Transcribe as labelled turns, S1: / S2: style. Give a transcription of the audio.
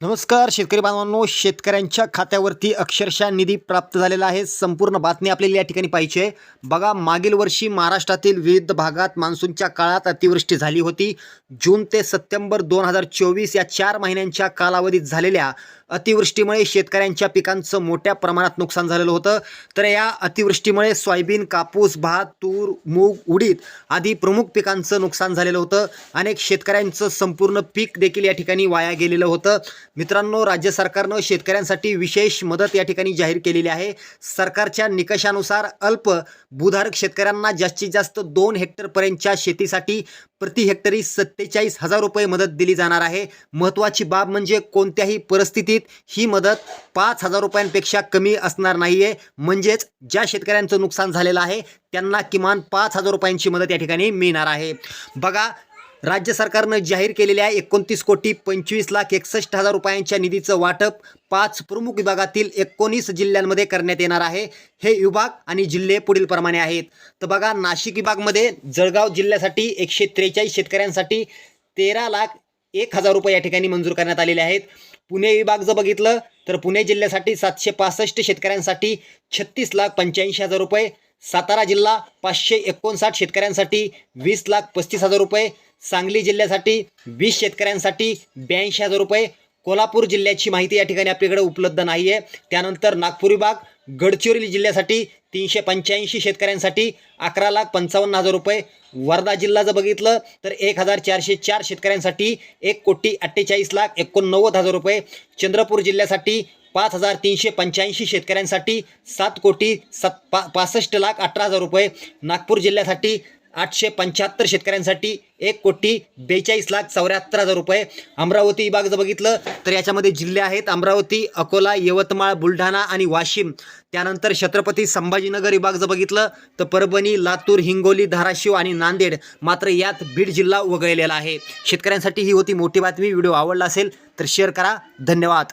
S1: नमस्कार शेतकरी बांधवांनो. शेतकऱ्यांच्या खात्यावरती अक्षरशः निधी प्राप्त झालेला आहे. संपूर्ण बातमी आपल्याला या ठिकाणी पाहिजे. बघा मागील वर्षी महाराष्ट्रातील विविध भागात मान्सूनच्या काळात अतिवृष्टी झाली होती. जून ते सप्टेंबर दोन हजार चोवीस या चार महिन्यांच्या कालावधीत झालेल्या अतिवृष्टीमुळे शेतकऱ्यांच्या पिकांचं मोठ्या प्रमाणात नुकसान झालेलं होतं. तर या अतिवृष्टीमुळे सोयाबीन कापूस भात तूर मूग उडीद आदी प्रमुख पिकांचं नुकसान झालेलं होतं. अनेक शेतकऱ्यांचं संपूर्ण पीक देखील या ठिकाणी वाया गेलेलं होतं. मित्रांनो राज्य सरकारनं शेतकऱ्यांसाठी विशेष मदत या ठिकाणी जाहीर केलेली आहे. सरकारच्या निकषानुसार अल्प भूधारक शेतकऱ्यांना जास्तीत जास्त दोन हेक्टरपर्यंतच्या शेतीसाठी प्रति हेक्टरी सत्तेचाळीस हजार रुपये मदत दिली जाणार आहे. महत्त्वाची बाब म्हणजे कोणत्याही परिस्थितीत ही मदत पाच हजार रुपयांपेक्षा कमी असणार नाही आहे म्हणजेच ज्या शेतकऱ्यांचं नुकसान झालेलं आहे त्यांना किमान पाच हजार रुपयांची मदत या ठिकाणी मिळणार आहे. बघा राज्य सरकारनं जाहीर केलेल्या एकोणतीस कोटी पंचवीस लाख एकसष्ट हजार रुपयांच्या निधीचं वाटप पाच प्रमुख विभागातील एकोणीस जिल्ह्यांमध्ये करण्यात येणार आहे. हे विभाग आणि जिल्हे पुढील प्रमाणे आहेत. तर बघा नाशिक विभागमध्ये जळगाव जिल्ह्यासाठी एकशे त्रेचाळीस शेतकऱ्यांसाठी तेरा लाख एक हजार रुपये या ठिकाणी मंजूर करण्यात आलेले आहेत. पुणे विभाग जर बघितलं तर पुणे जिल्ह्यासाठी सातशे पासष्ट शेतकऱ्यांसाठी छत्तीस लाख पंच्याऐंशी हजार रुपये सातारा जिल्हा पाचशे एकोणसाठ शेतकऱ्यांसाठी वीस लाख पस्तीस हजार रुपये सांगली जिल्ह्यासाठी वीस शेतकऱ्यांसाठी ब्याऐंशी हजार रुपये. कोल्हापूर जिल्ह्याची माहिती या ठिकाणी आपल्याकडे उपलब्ध नाही आहे त्यानंतर नागपूर विभाग गडचिरोली जिल्ह्यासाठी तीनशे पंच्याऐंशी शेतकऱ्यांसाठी अकरा लाख पंचावन्न हजार रुपये. वर्धा जिल्हा जर बघितलं तर एक हजार चारशे चार शेतकऱ्यांसाठी एक कोटी अठ्ठेचाळीस लाख एकोणनव्वद हजार रुपये. चंद्रपूर जिल्ह्यासाठी पाच हजार तीनशे पंच्याऐंशी शेतकऱ्यांसाठी सात कोटी सत पा पासष्ट लाख अठरा हजार रुपये. नागपूर जिल्ह्यासाठी आठशे पंच्याहत्तर शेतकऱ्यांसाठी एक कोटी बेचाळीस लाख चौऱ्याहत्तर हजार रुपये. अमरावती विभाग जर बघितलं तर याच्यामध्ये जिल्हे आहेत. अमरावती अकोला यवतमाळ बुलढाणा आणि वाशिम. त्यानंतर छत्रपती संभाजीनगर विभाग जर बघितलं तर परभणी लातूर हिंगोली धाराशिव आणि नांदेड मात्र यात बीड जिल्हा वगळलेला आहे. शेतकऱ्यांसाठी ही होती मोठी बातमी. व्हिडिओ आवडला असेल तर शेअर करा. धन्यवाद.